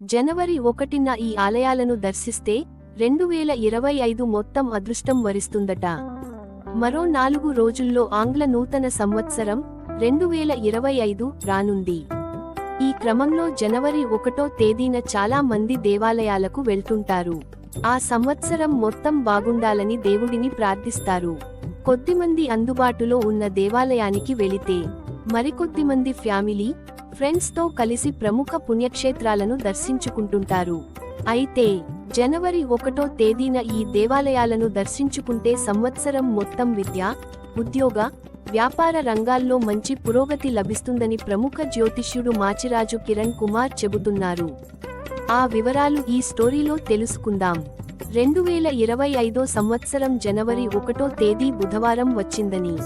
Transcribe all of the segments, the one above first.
జనవరి ఒకటిన ఈ ఆలయాలను దర్శిస్తే రెండు వేల ఇరవై ఐదు మొత్తం అదృష్టం వరిస్తుందట. మరో నాలుగు రోజుల్లో ఆంగ్ల నూతన సంవత్సరం రెండు వేల ఇరవై ఐదు రానుంది. ఈ క్రమంలో జనవరి ఒకటో తేదీన చాలా మంది దేవాలయాలకు వెళ్తుంటారు. ఆ సంవత్సరం మొత్తం బాగుండాలని దేవుడిని ప్రార్థిస్తారు. కొద్దిమంది అందుబాటులో ఉన్న దేవాలయానికి వెళితే మరికొద్దిమంది ఫ్యామిలీ ఫ్రెండ్స్తో కలిసి ప్రముఖ పుణ్యక్షేత్రాలను దర్శించుకుంటుంటారు. అయితే జనవరి ఒకటో తేదీన ఈ దేవాలయాలను దర్శించుకుంటే సంవత్సరం మొత్తం విద్య ఉద్యోగ వ్యాపార రంగాల్లో మంచి పురోగతి లభిస్తుందని ప్రముఖ జ్యోతిష్యుడు మాచిరాజు కిరణ్ కుమార్ చెబుతున్నారు. ఆ వివరాలు ఈ స్టోరీలో తెలుసుకుందాం. రెండు వేల ఇరవై ఐదో సంవత్సరం జనవరి ఒకటో తేదీ బుధవారం వచ్చిందని.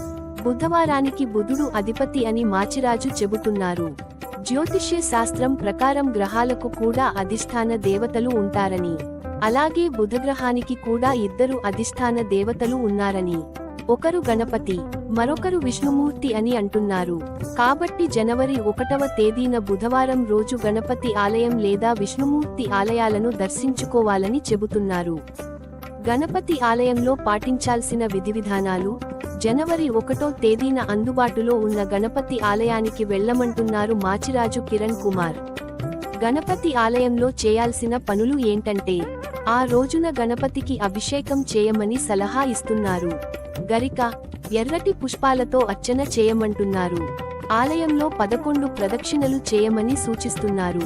బుధవారానికి బుధుడు అధిపతి అని మాచిరాజు చెబుతున్నారు. జ్యోతిష్య శాస్త్రం ప్రకారం గ్రహాలకు కూడా అధిష్టాన దేవతలు ఉంటారని. అలాగే బుధగ్రహానికి కూడా ఇద్దరు అధిష్టాన దేవతలు ఉన్నారని. ఒకరు గణపతి మరొకరు విష్ణుమూర్తి అని అంటున్నారు. కాబట్టి జనవరి ఒకటవ తేదీన బుధవారం రోజు గణపతి ఆలయం లేదా విష్ణుమూర్తి ఆలయాలను దర్శించుకోవాలని చెబుతున్నారు. గణపతి ఆలయంలో పాటించాల్సిన విధివిధానాలు జనవరి ఒకటో తేదీన అందుబాటులో ఉన్న గణపతి ఆలయానికి వెళ్ళమంటున్నారు మాచిరాజు కిరణ్ కుమార్. గణపతి ఆలయంలో చేయాల్సిన పనులు ఏంటంటే ఆ రోజున గణపతికి అభిషేకం చేయమని సలహా ఇస్తున్నారు. గరిక ఎర్రటి పుష్పాలతో అర్చన చేయమంటున్నారు. ఆలయంలో పదకొండు ప్రదక్షిణలు చేయమని సూచిస్తున్నారు.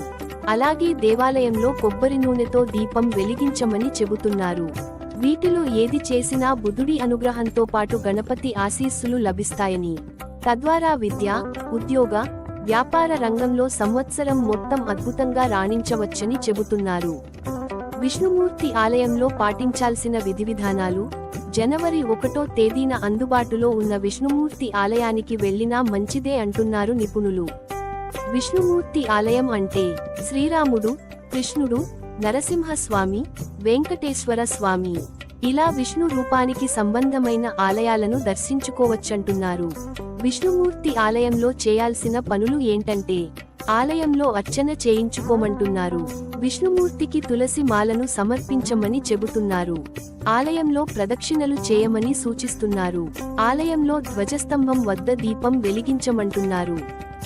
అలాగే దేవాలయంలో కొబ్బరి నూనెతో దీపం వెలిగించమని చెబుతున్నారు. వీటిలో ఏది చేసినా బుధుడి అనుగ్రహంతో పాటు గణపతి ఆశీస్సులు లభిస్తాయని. తద్వారా విద్య ఉద్యోగ వ్యాపార రంగంలో సంవత్సరం మొత్తం అద్భుతంగా రాణించవచ్చని చెబుతున్నారు. విష్ణుమూర్తి ఆలయంలో పాటించాల్సిన విధివిధానాలు జనవరి ఒకటో తేదీన అందుబాటులో ఉన్న విష్ణుమూర్తి ఆలయానికి వెళ్ళినా మంచిదే అంటున్నారు నిపుణులు. విష్ణుమూర్తి ఆలయం అంటే శ్రీరాముడు కృష్ణుడు నరసింహస్వామి వెంకటేశ్వర స్వామి ఇలా విష్ణు రూపానికి సంబంధమైన ఆలయాలను దర్శించుకోవచ్చంటున్నారు. విష్ణుమూర్తి ఆలయంలో చేయాల్సిన పనులు ఏంటంటే ఆలయంలో అర్చన చేయించుకోమంటున్నారు. విష్ణుమూర్తికి తులసి మాలను సమర్పించమని చెబుతున్నారు. ఆలయంలో ప్రదక్షిణలు చేయమని సూచిస్తున్నారు. ఆలయంలో ధ్వజస్తంభం వద్ద దీపం వెలిగించమంటున్నారు.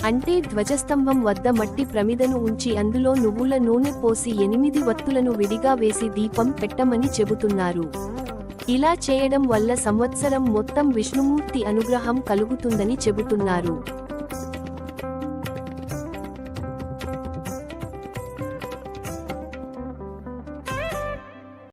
అంటే ధ్వజస్తంభం వద్ద మట్టి ప్రమిదను ఉంచి అందులో నువ్వుల నూనె పోసి ఎనిమిది వత్తులను విడిగా వేసి దీపం పెట్టమని చెబుతున్నారు. ఇలా చేయడం వల్ల సంవత్సరం మొత్తం విష్ణుమూర్తి అనుగ్రహం కలుగుతుందని చెబుతున్నారు.